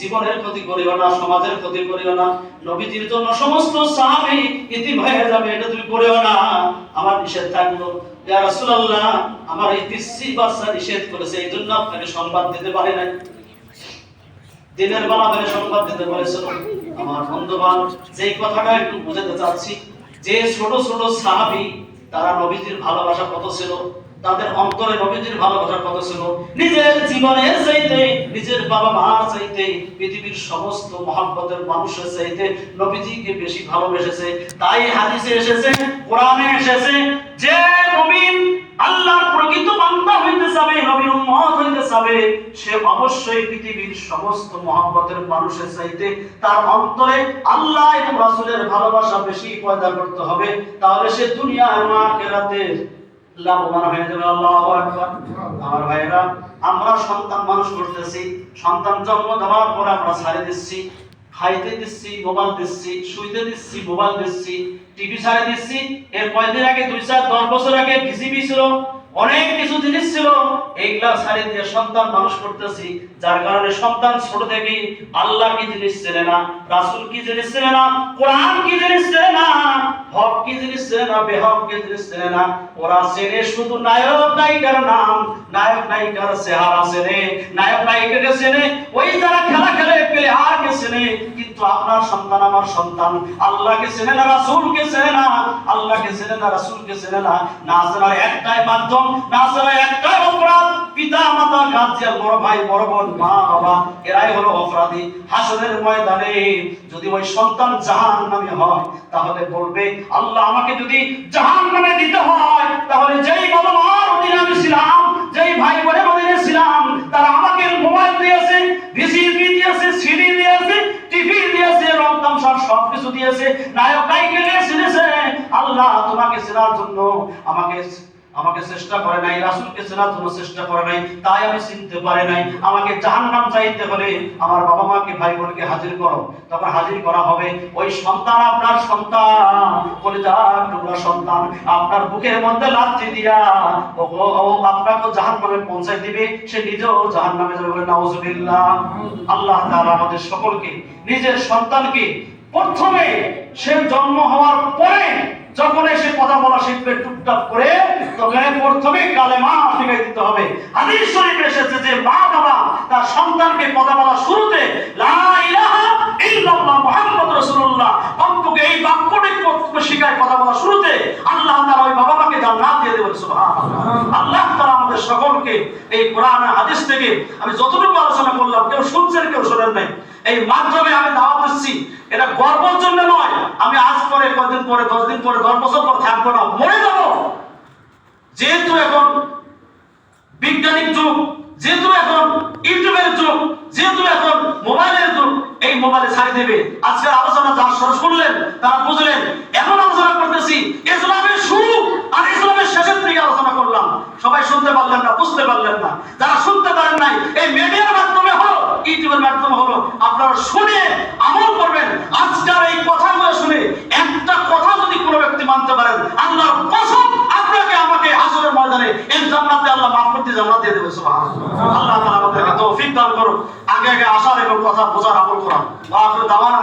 জীবনের ক্ষতি করিও না, সমাজের ক্ষতি করিও না, নবীজির জন্য সমস্ত সাহাবী ইতিম হয়ে যাবে এটা তুমি করিও না। আমার নিষেধ থাকল। ইয়া রাসূলুল্লাহ, আমার এই তিসি বাচ্চা নিষেধ করেছে এই জন্য আপনাকে সংবাদ দিতে পারি নাই। দিনের বেলা হলে সংবাদ দিতে পারেছিল আমার বন্ধুবান যেই কথাটা একটু বুঝাতে চাচ্ছি, যে ছোট ছোট সাহাবী, তারা নবীজির ভালোবাসা কত ছিল? তাদের অন্তরে নবীজির ভালোবাসা কত ছিল। নিজের জীবনের চাইতে, নিজের বাবা মার চাইতে, পৃথিবীর সমস্ত মহাব্বতের মানুষের চাইতে নবীজিকে বেশি ভালোবেসেছে। তাই হাদিসে এসেছে, কোরআনে এসেছে যে মুমিন আল্লাহর প্রকৃত বান্দা হইতে যাবে নবীর উম্মত হইতে যাবে সে অবশ্যই পৃথিবীর সমস্ত মহব্বতের মানুষের চাইতে তার অন্তরে আল্লাহ এবং রাসূলের ভালোবাসা বেশি পয়দা করতে হবে। তাহলে সে দুনিয়া এবং আখিরাতে অনেক কিছু জিনিস ছিল, এইগুলা ছাড়ে দিয়ে সন্তান মানুষ করতেছি, যার কারণে সন্তান ছোট থেকে আল্লাহ কি জিনিস চেনে না, রাসূল কি জিনিস চেনে না, কোরআন কি জিনিস চেনে না হক কি না বেহক কি চেনে না? ওরা চেনে শুধু নায়ক নায়িকার নাম, নায়ক নায়িকার চেহারা চেনে, নায়ক নায়িকাকে ওই যারা খেলা খেলে, প্লেয়ারকে চেনে, কিন্তু আপনার সন্তান আমার সন্তান, আল্লাহকে না রাসূলকে চেনে না, আল্লাহকে চেনে না রাসূলকে না না একটাই মাধ্যম, না চেনার একটাই অপরাধ। পিতা মাতা গার্জিয়ান বড় ভাই, বড় বোন, মা, বাবা, এরাই হলো অপরাধী। হাসরের ময়দানে যদি ওই সন্তান জাহান্নামী হয়, তাহলে বলবে, আল্লাহ আমাকে যদি জাহান্নামে দিতে হয়, তাহলে যেই বাবা মার অধীনে আমি ছিলাম, যেই ভাই বোনের অধীনে ছিলাম, তারা আমাকে মোবাইল দিয়েছে ভিসিডি দিয়েছে, সিডি দিয়েছে, টিভি দিয়েছে রং তামসার সব কিছু দিয়েছে নায়ক নায়িকা দিয়েছে আল্লাহ তোমাকে চেনার জন্য আমাকে আমাকে চেষ্টা করে নাই, রাসূলকে চেনার জন্য চেষ্টা করে নাই, তাই আমি চিনতে পারি নাই। আমাকে জাহান্নাম চাইতে হলে আমার বাবা মাকে ভাই বোনকে হাজির করো। তখন হাজির করা হবে, ওই সন্তান আপনার সন্তান কলিজার টুকরা সন্তান, আপনার বুকের মধ্যে লাথি দিয়া ও আপনাকে জাহান্নামে পৌঁছাই দিবে, সে নিজেও জাহান্নামে যাবে বলে নাউজুবিল্লাহ। আল্লাহ তাআলা আমাদের সকলকে, নিজের সন্তানকে প্রথমে সে জন্ম হওয়ার পরে যখন এসে কথা বলা শিখবে টুকটাক করে, তখন প্রথমে কালেমা শিখাই দিতে হবে। হাদিস শরীফে এসেছে যে মা বাবা তার সন্তানকে কথা বলা শুরুতে, লা ইলাহা ইল্লাল্লাহ এই বাক্যটি শিখায় কথা বলা শুরুতে, আল্লাহ তাআলা ওই বাবা মাকে জান্নাত দিয়ে দেবেন, সুবহানাল্লাহ। আমাদের সকলকে এই কোরআন হাদিস থেকে আমি যতটুকু আলোচনা করলাম, কেউ শুনছেন, কেউ শোনেন নাই। এই মাধ্যমে আমি দাওয়াত দিচ্ছি। এটা গর্বের জন্য নয়, আমি আজ পরে, কদিন পরে, দশ দিন পরে, দশ বছর পর থাকব না মরে যাব। যেহেতু এখন বিজ্ঞানিক যুগ, যেহেতু এখন ইউটিউবের যুগ, যেহেতু এখন মোবাইলের যুগ, এই মোবাইলে ছাড়ি দেবে। আজকের আলোচনা যার শুনলেন, তারা বুঝলেন, এখন আলোচনা করতেছি ইসলামের আলোচনা করলাম। সবাই শুনতে পারলেন না, বুঝতে পারলেন না। যারা শুনতে পারেন নাই, এই মিডিয়ার মাধ্যমে হলো ইউটিউবের মাধ্যমে হলো আপনারা শুনে আমল করবেন। আজকের এই কথাগুলো শুনে একটা কথা যদি কোনো ব্যক্তি মানতে পারেন, আল্লাহর কসম আপনাকে আমাকে হাসরের ময়দানে এই জান্নাতে আল্লাহ মাফ করতে জান্নাত দিয়ে দেবে, সুবহানাল্লাহ। আল্লাহ তাআলা আমাদেরকে তৌফিক দান করুন আগে আগে আসার এবং কথা বোঝার আমল করা ওয়া আখিরু দাওয়ানা